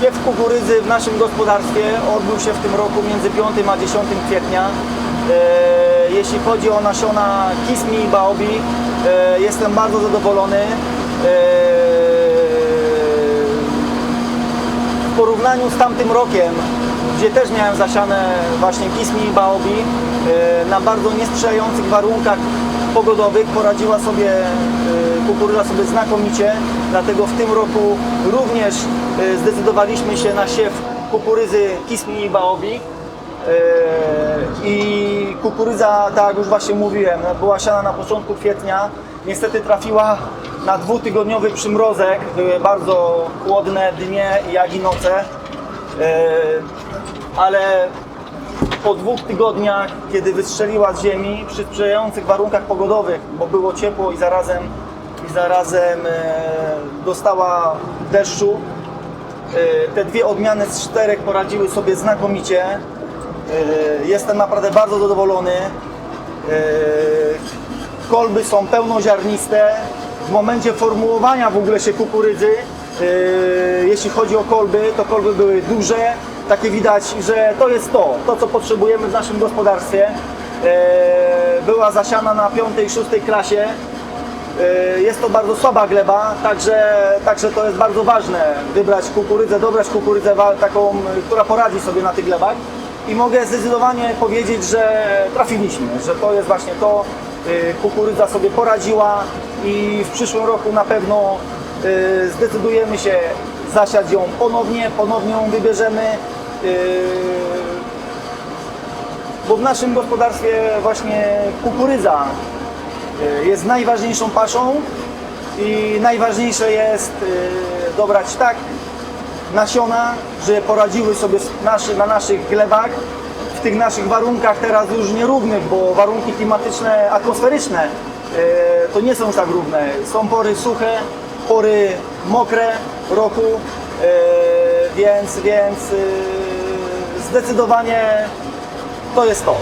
Siew kukurydzy w naszym gospodarstwie odbył się w tym roku między 5 a 10 kwietnia. E, Jeśli chodzi o nasiona Kismi i Baobi, e, jestem bardzo zadowolony. E, W porównaniu z tamtym rokiem, gdzie też miałem zasiane właśnie Kismi i Baobi, na bardzo niesprzyjających warunkach pogodowych poradziła sobie kukurydza sobie znakomicie, dlatego w tym roku również e, zdecydowaliśmy się na siew kukurydzy Kismi i Baobi. E, I kukurydza, tak jak już właśnie mówiłem, była siana na początku kwietnia. Niestety trafiła na dwutygodniowy przymrozek. Były bardzo chłodne dnie, jak i noce. E, Ale po dwóch tygodniach, kiedy wystrzeliła z ziemi, przy sprzyjających warunkach pogodowych, bo było ciepło i zarazem, zarazem e, dostała deszczu, e, te dwie odmiany z czterech poradziły sobie znakomicie. E, Jestem naprawdę bardzo zadowolony. Kolby są pełnoziarniste. W momencie formułowania w ogóle się kukurydzy, jeśli chodzi o kolby, to kolby były duże. Takie widać, że to jest to, to co potrzebujemy w naszym gospodarstwie. Była zasiana na piątej, szóstej klasie. E, Jest to bardzo słaba gleba, także, także to jest bardzo ważne wybrać kukurydzę, dobrać kukurydzę taką, która poradzi sobie na tych glebach. I mogę zdecydowanie powiedzieć, że trafiliśmy, że to jest właśnie to. E, Kukurydza sobie poradziła i w przyszłym roku na pewno e, zdecydujemy się zasiać ją ponownie, ponownie ją wybierzemy. Bo w naszym gospodarstwie właśnie kukurydza y, jest najważniejszą paszą i najważniejsze jest y, dobrać tak nasiona, że poradziły sobie na naszych glebach w tych naszych warunkach teraz już nierównych, bo warunki klimatyczne, atmosferyczne y, to nie są już tak równe. Są pory suche, pory mokre roku, więc, więc zdecydowanie to jest to.